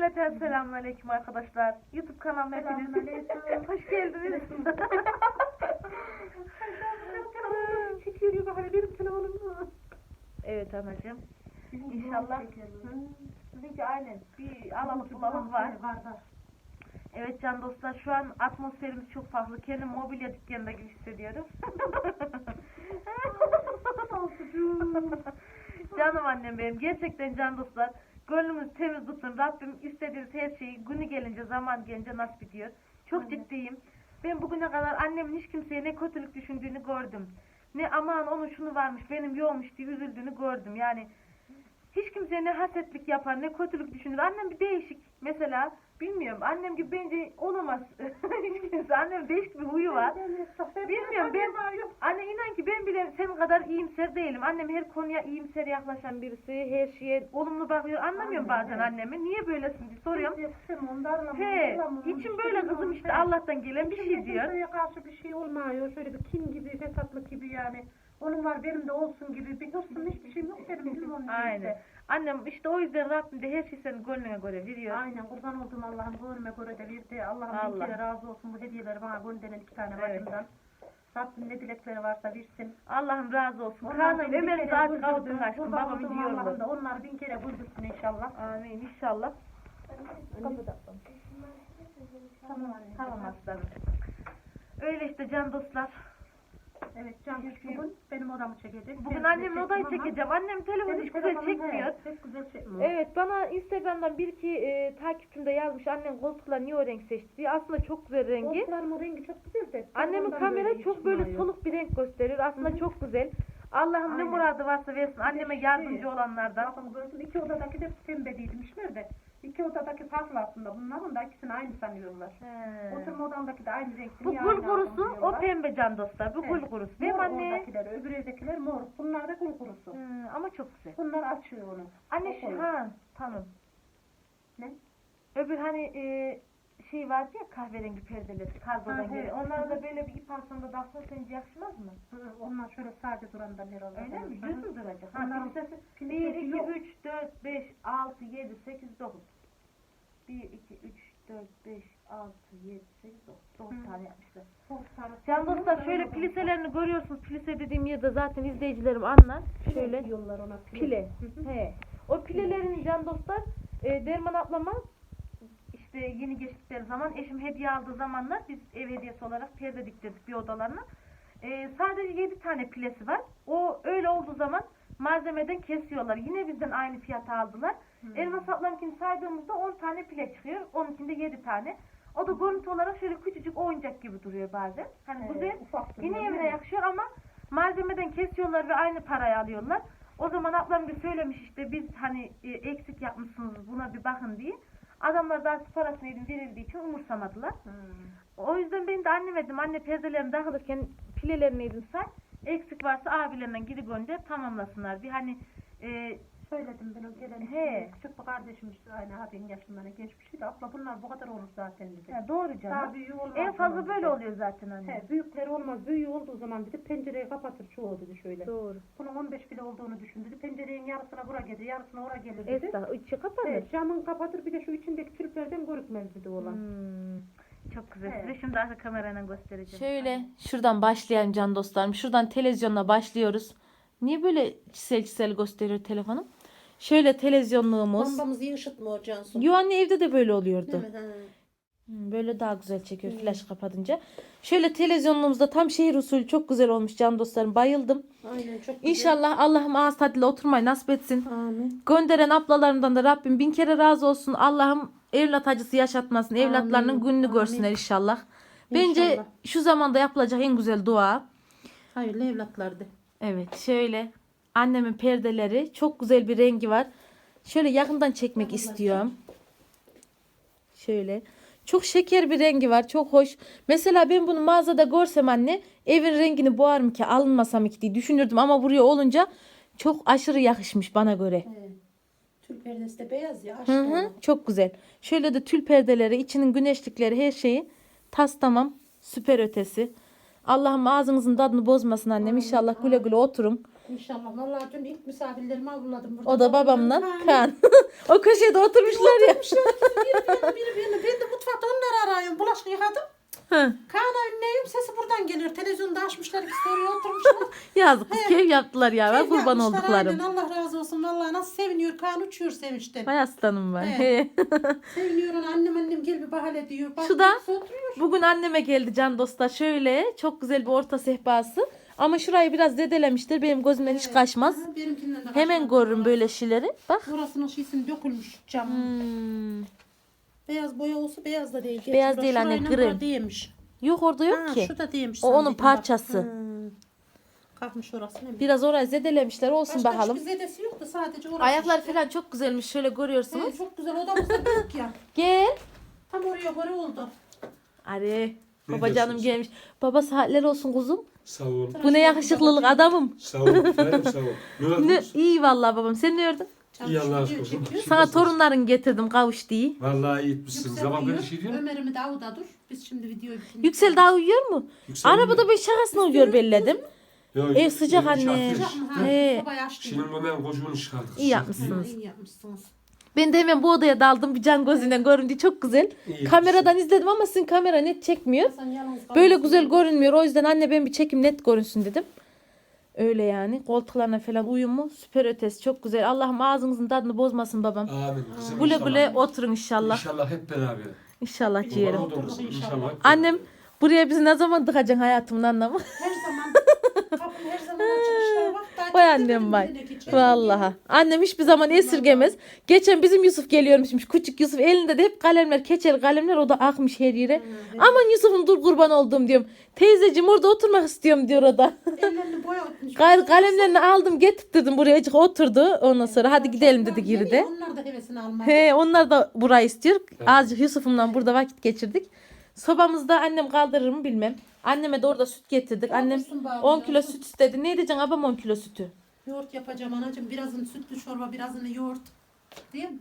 Cümleten selamünaleyküm arkadaşlar. YouTube kanalıma hepiniz hoş geldiniz. Çekiyor hani benim telefonum. evet anacığım. İnşallah. Sizinki aynen bir alalık bulalım var. Evet can dostlar şu an atmosferimiz çok farklı. Kendim mobilya dükkanında gibi hissediyorum. Canım annem benim. Gerçekten can dostlar. Gönlümüz temiz tutun. Rabbim istediğiniz her şeyi günü gelince zaman gelince nasip ediyor. Çok Aynen. ciddiyim. Ben bugüne kadar annemin hiç kimseye ne kötülük düşündüğünü gördüm. Ne aman onun şunu varmış benim yokmuş diye üzüldüğünü gördüm. Yani hiç kimseye ne hasetlik yapar ne kötülük düşünür. Annem bir değişik. Mesela bilmiyorum annem gibi bence olamaz. hiç kimse. Annem değişik bir huyu var. Bilmiyorum ben anne inan ki ben bile senin kadar iyimser değilim. Annem her konuya iyimser yaklaşan birisi, her şeye olumlu bakıyor. Anlamıyorum Aynen, bazen evet. annemi. Niye böylesin diye soruyorum. He, içim böyle kızım işte Allah'tan gelen bir şey diyor. Karşı bir şey olmuyor. Şöyle bir kin gibi, fesatlık gibi yani. Onun var benim de olsun gibi. Bir hırsım hiçbir şeyim yok benim bizim onun Aynen. işte. Annem işte o yüzden Rabbim de her şey senin gönlüne göre veriyor. Aynen kurban olduğum Allah'ım gönlüme göre de verdi. Allah'ım Allah. kere razı olsun bu hediyeleri bana gönderen iki tane Evet. bacımdan. Rabbim ne dilekleri varsa versin. Allah'ım razı olsun. Bin Ömer'in güldürdü. kavuşsun aşkım. Olduğum diyor Allah'ım da onlar bin kere güldürsün inşallah. Amin inşallah. Tamam anne. Tamam aslanım. Öyle işte can dostlar. Evet Can bugün benim odamı çekecek. Bugün annemin odayı çekeceğim. Annem telefonu hiç güzel çekmiyor. Pek güzel çekmiyor. Evet bana Instagram'dan bir iki e, takipçim de yazmış annen koltuklar niye o renk seçti diye. Aslında çok güzel rengi. Koltuklarımın rengi çok güzel de. Annemin kamera çok böyle çıkmıyor. soluk bir renk gösterir. Aslında Hı hı. çok güzel. Allah'ım ne Aynen. muradı varsa versin. Anneme yardımcı olanlardan. Bakın gördüm iki odadaki de pembe değilmişler de. İki odadaki farklı aslında. Bunların da ikisini aynı sanıyorlar. He. Oturma odamdaki de aynı renk. Bu gül kurusu o pembe can dostlar. Bu gül kurusu. Değil mi anne? oradakiler, öbür evdekiler mor. Bunlar da gül kurusu. Hı, ama çok güzel. Bunlar açıyor onu. Anne şu ha tamam. Ne? Öbür hani e, şey vardı ya kahverengi perdeler kargodan Ha, geliyor. evet. Onlara da böyle bir ip alsan da taksan sence yakışmaz mı? Hı, Onlar şöyle sade duranlar herhalde. Öyle mi? Düz mü duracak? Ha, Onların kilisesi 1, kilisesi 2, yok. 3, 4, 5, 6, 7, 8, 9. 1, 2, 3, 4, 5, 6, 7, 8, 9. 9 Hı. tane yapmışlar. Can dostlar şöyle piliselerini görüyorsunuz. Pilise dediğim yerde zaten izleyicilerim anlar. Şöyle diyorlar ona. pile. He. O pilelerin can dostlar e, Derman ablama işte yeni geçtikleri zaman eşim hediye aldığı zamanlar biz ev hediyesi olarak perde diktirdik bir odalarına. E, sadece 7 tane pilesi var. O öyle olduğu zaman malzemeden kesiyorlar. Yine bizden aynı fiyata aldılar. Hmm. Elmas ablamkini saydığımızda 10 tane pile çıkıyor. Onunkinde 7 tane. O da görüntü olarak şöyle küçücük oyuncak gibi duruyor bazen. Hani Evet, güzel. Yine evine yakışıyor ama malzemeden kesiyorlar ve aynı parayı alıyorlar. O zaman ablam bir söylemiş işte biz hani e, eksik yapmışsınız buna bir bakın diye. Adamlar da parasını edin verildiği için umursamadılar. Hı. O yüzden ben de anneme dedim anne perdelerini dağılırken pilelerini edin say. Eksik varsa abilerinden geri gönder tamamlasınlar. Bir hani e, Söyledim ben o gelen He. küçük bir kardeşim işte aynı abin yaşından genç bir şeydi. Abla bunlar bu kadar olur zaten dedi. ya doğru Daha canım. büyüğü olmaz. En fazla böyle dedi. oluyor zaten anne. He, büyükleri olmaz. Büyüğü olduğu zaman dedi pencereyi kapatır çoğu dedi şöyle. Doğru. Bunun 15 bile olduğunu düşün dedi. Pencerenin yarısına bura gelir, yarısına oraya gelir dedi. Esra içi kapanır. He, camın kapatır bir de şu içindeki tülplerden görükmez dedi oğlan. Hmm, Çok güzel. Evet. Size şimdi arka kamerayla göstereceğim. Şöyle şuradan başlayalım can dostlarım. Şuradan televizyonla başlıyoruz. Niye böyle çisel çisel gösteriyor telefonum? Şöyle televizyonluğumuz. Lambamız iyi ışıtmıyor Cansu. Yo anne evde de böyle oluyordu. Değil mi? Ha. Hmm, Böyle daha güzel çekiyor flash kapatınca. Şöyle televizyonluğumuzda tam şehir usulü çok güzel olmuş can dostlarım. Bayıldım. Aynen çok güzel. İnşallah Allah'ım ağız tadıyla oturmayı nasip etsin. Amin. Gönderen ablalarımdan da Rabbim bin kere razı olsun. Allah'ım evlat acısı yaşatmasın. Evlatlarının gününü Amin. görsünler inşallah. Bence İnşallah. şu zamanda yapılacak en güzel dua. Hayırlı evlatlardı. Evet şöyle annemin perdeleri çok güzel bir rengi var. Şöyle yakından çekmek istiyorum. Şöyle. Çok şeker bir rengi var. Çok hoş. Mesela ben bunu mağazada görsem anne evin rengini boğar mı ki alınmasam ki diye düşünürdüm. Ama buraya olunca çok aşırı yakışmış bana göre. He. Tül perdesi de beyaz ya. Hı hı, çok güzel. Şöyle de tül perdeleri, içinin güneşlikleri her şeyi tas tamam. Süper ötesi. Allah'ım ağzınızın tadını bozmasın annem. İnşallah güle güle oturun. İnşallah. Vallahi dün ilk misafirlerimi avladım burada. O da babamla Ha, Kaan. o köşede oturmuşlar ya. Oturmuşlar. Biri bir yana biri. Ben de mutfakta onları arıyorum. Bulaşık yıkadım. Hı. Kaan'a ünleyim sesi buradan geliyor. Televizyonda açmışlar ikisi oraya oturmuşlar. Yazık kız keyif yaptılar ya. Ben Keyif kurban yapmışlar, olduklarım. aynen. Allah razı olsun. Vallahi nasıl seviniyor. Kaan uçuyor sevinçten. Vay aslanım ben. He. Seviniyor ona. Annem annem gel bir bahane diyor. Bak, Şu da- oturuyor. Bugün anneme geldi can dostlar. Şöyle çok güzel bir orta sehpası. Ama şurayı biraz zedelemiştir. Benim gözümden hiç kaçmaz. Benimkinden de Hemen görürüm böyle şeyleri. Bak. Burasının şişini dökülmüş cam. Hmm. Beyaz boya olsa beyaz da değil. Gerçi Beyaz burası değil anne, şurayla krem. var Değmiş. Yok orada yok Ha, ki. Şu da değmiş. O onun bak. parçası. Kalkmış orası ne bileyim. Biraz orayı zedelemişler. Olsun Başka bakalım. hiçbir zedesi yoktu sadece orası. Ayaklar işte. falan çok güzelmiş. Şöyle görüyorsunuz. He, çok güzel odamız da büyük ya. Gel. Tam oraya göre oldu. Ari. Ne Baba canım gelmiş. Baba saatler olsun kuzum. Sağ ol. Bu ne yakışıklılık adamım. Sağ ol. Efendim sağ ol. Ne Ne, iyi vallahi babam. Sen ne gördün? Canım İyi Allah'a şükür. Sana torunların getirdim kavuş diye. Vallahi iyi etmişsiniz. Yüksel Zaman böyle uyuyor. şey diyor. Ömer'imi de avuda dur. Biz şimdi videoyu bitirdik. Yüksel daha uyuyor mu? Yüksel Arabada bir şakasını uyuyor belledim. Yok, Ev sıcak anne. sıcak Sıcak mı? Ha, He. Şimdi hemen kocuğunu çıkardık. İyi yapmışsınız. İyi yapmışsınız. Ben de hemen bu odaya daldım. Bir can gözünden göründü. Çok güzel. İyi Kameradan izledim ama sizin kamera net çekmiyor. Böyle güzel görünmüyor. O yüzden anne ben bir çekim net görünsün dedim. Öyle yani. Koltuklarına falan uyumu süper ötesi. Çok güzel. Allah'ım ağzınızın tadını bozmasın babam. Amin. Kızım, Güle inşallah. güle oturun inşallah. İnşallah hep beraber. İnşallah Kurban ciğerim. olduğumuz Oturduk inşallah. inşallah. hep beraber. Annem buraya bizi ne zaman tıkacaksın hayatımın anlamı? Kapım her zaman açılışlar bak. Daha Vay annem vay. Vallahi. Annem hiçbir zaman esirgemez. Geçen bizim Yusuf geliyormuşmuş. Küçük Yusuf elinde de hep kalemler, keçeli kalemler. O da akmış her yere. Aman Yusuf'um dur kurban oldum diyorum. Teyzeciğim orada oturmak istiyorum diyor o da. Ellerini boya. Gayrı kalemlerini aldım getirttirdim buraya azıcık oturdu. Ondan sonra hadi gidelim dedi girdi. Onlar da hevesini almaya. He onlar da burayı istiyor. Azıcık Yusuf'umla burada vakit geçirdik. Sobamızda annem kaldırır mı bilmem. Anneme de orada süt getirdik. Annem Olsun bari 10 ya. kilo süt istedi. Ne diyeceksin abam 10 kilo sütü? Yoğurt yapacağım anacığım. Birazını sütlü çorba, birazını yoğurt. Değil mi?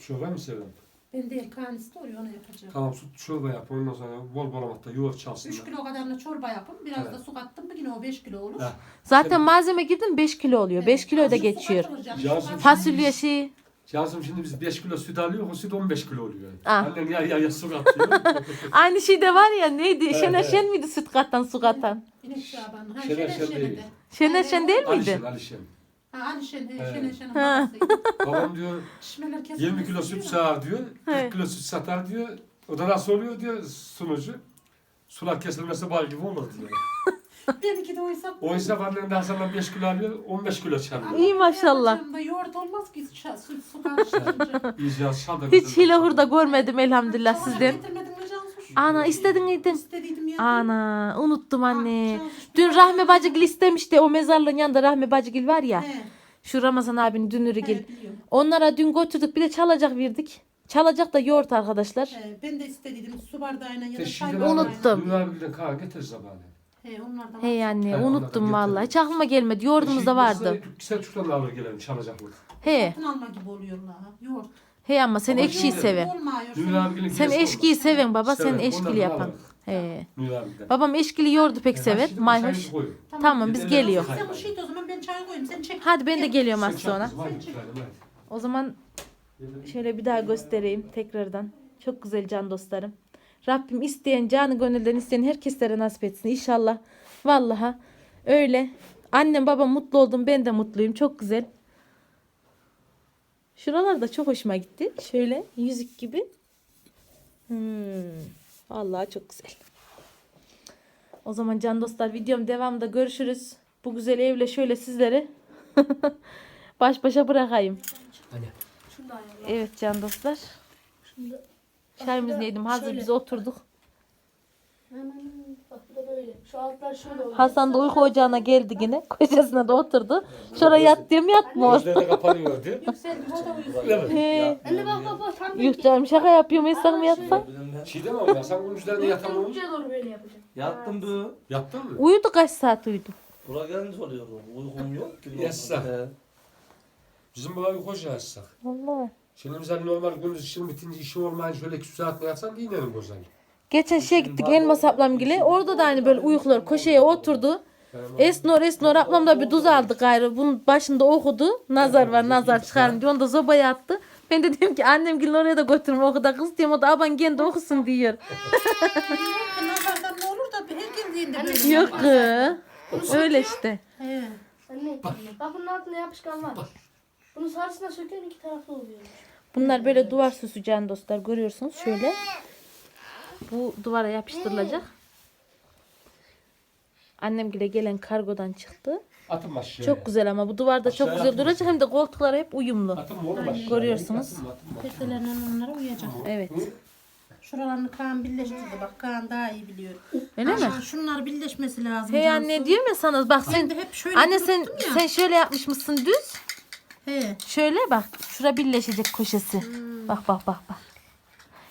Çorba mı seviyorum? Ben de Kaan istiyor onu yapacağım. Tamam süt çorba yap. Ondan sonra bol bol hatta yoğurt çalsın. 3 kilo kadarına çorba yapın. Biraz Evet. da su kattım mı yine o 5 kilo olur. Ha. Zaten malzeme girdim 5 kilo oluyor. 5 kilo da geçiyor. Fasulye şey. Yazım şimdi biz 5 kilo süt alıyoruz. O süt 15 kilo oluyor. Ah. Annem ya ya ya su katıyor. Aynı şey de var ya neydi? Evet, Şener evet. Şen miydi süt katan su katan? İnek Şaban. Ha, Şener Şen değil. de. Şener Şen değil miydi? Alişen Alişen. Ha Alişen, Evet. Şener Şen'in babasıydı. Babam diyor Şişmeler kesilmesi 20 kilo süt sağar diyor. 40 Evet. kilo süt satar diyor. O da nasıl oluyor diyor sunucu. Sular kesilmesi bal gibi olur diyor. Benimki de oysa. O hesap annem de Hasan'dan 5 kilo alıyor, 15 kilo çalıyor. İyi maşallah. Yapacağım da Yoğurt olmaz ki şa- süt su karıştırınca. İyice yaz şal da Hiç hile hurda görmedim elhamdülillah Çamaşır sizden. mi? Ana istedin? İstediydim ya. Ana unuttum anne. Ah, Cansuş, Dün Rahmi Bacıgil istemişti. O mezarlığın yanında Rahmi Bacıgil var ya. He, Şu Ramazan abinin dünürü gil. he, biliyorum. Onlara dün götürdük. Bir de çalacak verdik. Çalacak da yoğurt arkadaşlar. He, ben de istediydim su bardağıyla ya da çay bardağıyla. Unuttum. Ünlü abiden kahve getir sabahleyin. He, onlardan Hey anne He, unuttum onlardan vallahi. Hiç aklıma gelmedi. Yoğurdumuz da vardı. Sen çocuklarla alır gelelim çalacaklık. He. Satın alma gibi oluyorlar. Yoğurt. He ama sen Ama ekşiyi seven. Olmuyor. Sen piyesi eşkiyi olmaz. seven baba. Sen eşkili yapan. He. Babam eşkili yoğurdu pek E, sever. haşlı Mayhoş. çayını. Tamam biz Bir de geliyor. biraz- Sen bu şeydi o zaman ben çay koyayım. Sen çek. Hadi ben de Gel. geliyorum Sen az sonra. O zaman şöyle bir daha göstereyim tekrardan. Çok güzel can dostlarım. Rabbim isteyen canı gönülden isteyen herkeslere nasip etsin inşallah. Vallahi öyle. Annem babam mutlu oldum ben de mutluyum. Çok güzel. Şuralar da çok hoşuma gitti. Şöyle yüzük gibi. Hmm, vallahi çok güzel. O zaman can dostlar videom devamında görüşürüz. Bu güzel evle şöyle sizleri baş başa bırakayım. Evet can dostlar. Çayımızı yedim. Hazır biz oturduk. Hemen bak bu da böyle. Şu altlar şöyle oluyor. Hasan da uyku ocağına geldi yine. Kocasına da oturdu. Şuraya yat diyorum yatmıyor. Gözleri de kapanıyor o da mi? He. Anne bak bak bak tam Yuh canım şaka yapıyorum. İnsan mı yatsa? Çiğdem ama ya sen bunun üzerine yatamam. Ucuya doğru böyle yapacağım. Yattım bu. Yattın mı? Uyudu kaç saat uyudu? Buraya gelince soruyorum. Uykum yok ki. Yatsa. He. Bizim bu evi koca yatsak. Vallahi. Şimdi mesela normal gündüz işin bitince işi olmayınca şöyle 2 saat mi yatsan giyinelim bozan. Geçen şeye gittik elma saplam gibi. Orada da aynı böyle uykular koşeye oturdu. Esnor Esnor ablam da bir tuz aldı gayrı. Bunun başında okudu. Nazar var nazar çıkarın diyor. Onu da zobaya attı. Ben de diyorum ki annem gelin oraya da götürme okuda kız diyorum. O da aban kendi okusun diyor. Nazardan ne olur da her geldiğinde böyle. Yok kız. Öyle işte. He. Anne bak bunun altında yapışkan var. Bunu sarısına söken iki taraflı oluyor. Bunlar böyle duvar süsü can dostlar görüyorsunuz şöyle. Bu duvara yapıştırılacak. Annem bile gelen kargodan çıktı. Atın aşağıya. Çok güzel ama bu duvarda çok Aşağıya güzel atın. duracak hem de koltuklar hep uyumlu. Atın mı oğlum aşağıya? Görüyorsunuz. Atın, atın, atın. Perdelerinin onlara uyacak. Evet. Şuralarını Kaan birleştirdi bak Kaan daha iyi biliyor. Öyle mi? Aşağı Şunlar birleşmesi lazım. Hey Cansu. anne diyorum ya sana bak Ben sen de hep şöyle anne sen tuttum ya. sen şöyle yapmış mısın düz? He. Şöyle bak. Şura birleşecek köşesi. Bak bak bak bak.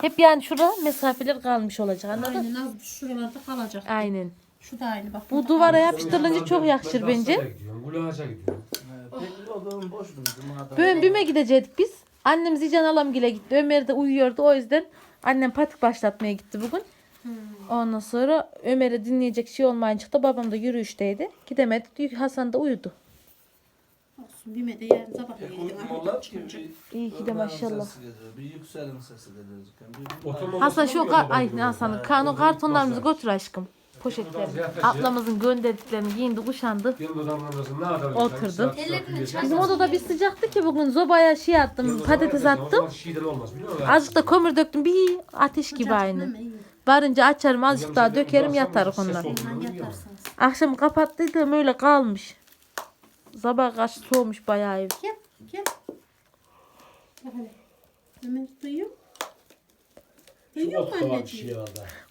Hep yani şura mesafeler kalmış olacak anladın mı? Aynen az şuralarda kalacak. Aynen. Şu da aynı bak. Bu duvara yapıştırılınca çok yakışır Ben bence. Bugün BİM'e gidecektik biz. Annem Zican Alamgil'e gitti. Ömer de uyuyordu. O yüzden annem patik başlatmaya gitti bugün. Ondan sonra Ömer'e dinleyecek şey olmayınca da babam da yürüyüşteydi. Gidemedi. Hasan da uyudu. Bime de yarın sabah Pek ki bir İyi ki de maşallah. Bir yükselin sesi geliyor. Bir- Oturma Hasan şu ka- ay gidiyorlar? Hasan'ın kano kartonlarımızı götür aşkım. Poşetlerini. Ziyafet Ablamızın gönderdiklerini giyindi kuşandı. Yılmaz amcamızın ne kadar Oturdu. Ellerini Bizim odada bir sıcaktı ki bugün zobaya şey attım patates attım. Şiiden olmaz biliyor musun? Azıcık da kömür döktüm bir ateş gibi aynı. Varınca açarım azıcık daha dökerim yatarız onlar. Hemen yatarsınız. Akşam kapattıydım öyle kalmış. Sabah karşı soğumuş bayağı ev. Gel gel. Bak hele. Ömer duyuyor. Duyuyor mu anneciğim?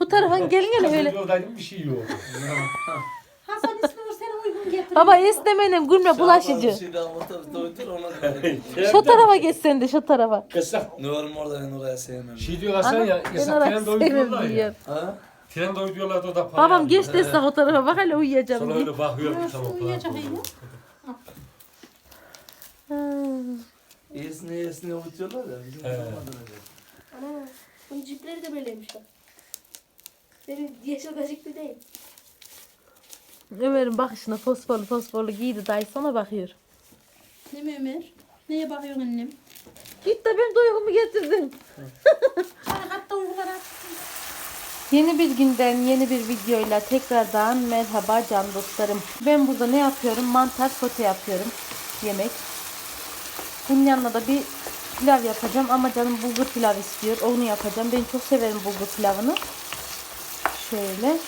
Bu tarafa gelin hele öyle. Yoldaydım bir şey yok. Hasan İsmail seni uygun getir. Baba esnemeyle gülme Bir bulaşıcı. şey doydur ona. Şu tarafa geç sen de şu tarafa. Var mı orada ben oraya sevmem. Şey diyorlar sen Ana, ya. ben orayı tren ya. diyor. Ha? Tren doyuruyorlar da o da para Babam geç destek o tarafa bak hele uyuyacağım Sonra diye. öyle bakıyorum Uyuyor, tamam. uyuyacak falan. iyi mi? Hmm. İyisini iyisini unutuyorlar ya. Bizim He. zamanında öyle. Ana bunun cipleri de böyleymiş bak. Benim yeşil kaşıklı değil. Ömer'in bakışına fosforlu fosforlu giydi dayı sana bakıyor. Ne mi Ömer? Neye bakıyorsun annem? Git de benim duygumu getirdin. Ay hatta uygular at. Yeni bir günden yeni bir videoyla tekrardan merhaba can dostlarım. Ben burada ne yapıyorum? Mantar sote yapıyorum. Yemek. Bunun yanına da bir pilav yapacağım ama canım bulgur pilav istiyor. Onu yapacağım. Ben çok severim bulgur pilavını. Şöyle.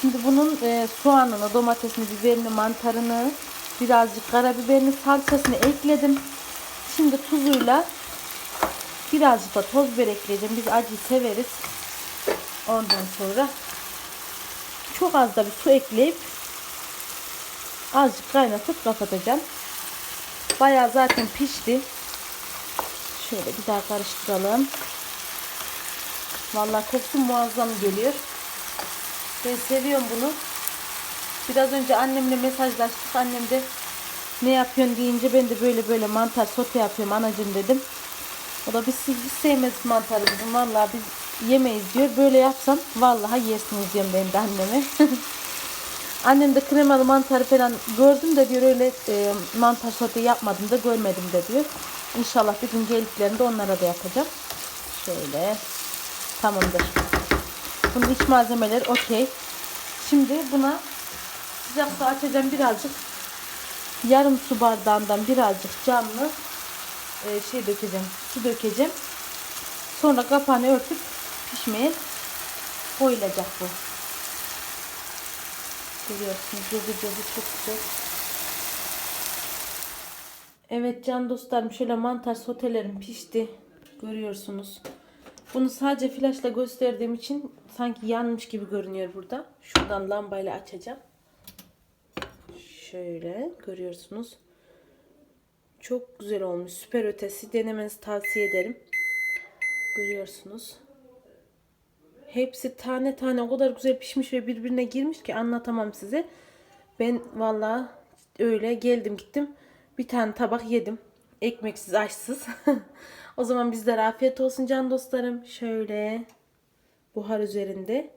Şimdi bunun e, soğanını, domatesini, biberini, mantarını, birazcık karabiberini, salçasını ekledim. Şimdi tuzuyla birazcık da toz biber ekleyeceğim. Biz acı severiz. Ondan sonra çok az da bir su ekleyip azıcık kaynatıp kapatacağım. Bayağı zaten pişti. Şöyle bir daha karıştıralım. Vallahi kokusu muazzam geliyor. Ben seviyorum bunu. Biraz önce annemle mesajlaştık. Annem de ne yapıyorsun deyince ben de böyle böyle mantar sote yapıyorum anacığım dedim. O da biz, biz sevmeyiz mantarı bizim. Vallahi biz yemeyiz diyor. Böyle yapsam vallahi yersiniz diyorum ben de anneme. Annem de kremalı mantarı falan gördüm de diyor öyle e, mantar sote yapmadım da görmedim de diyor. İnşallah bir gün geldiklerinde onlara da yapacağım. Şöyle. Tamamdır. Bunun iç malzemeleri okey. Şimdi buna sıcak su açacağım birazcık. Yarım su bardağından birazcık canlı e, şey dökeceğim. Su dökeceğim. Sonra kapağını örtüp pişmeye koyulacak bu. Görüyorsunuz gözü gözü çok güzel. Evet can dostlarım şöyle mantar sotelerim pişti. Görüyorsunuz. Bunu sadece flaşla gösterdiğim için sanki yanmış gibi görünüyor burada. Şuradan lambayla açacağım. Şöyle görüyorsunuz. Çok güzel olmuş. Süper ötesi. Denemenizi tavsiye ederim. Görüyorsunuz. Hepsi tane tane o kadar güzel pişmiş ve birbirine girmiş ki anlatamam size. Ben vallahi öyle geldim gittim. Bir tane tabak yedim. Ekmeksiz, açsız. o zaman bizlere afiyet olsun can dostlarım. Şöyle buhar üzerinde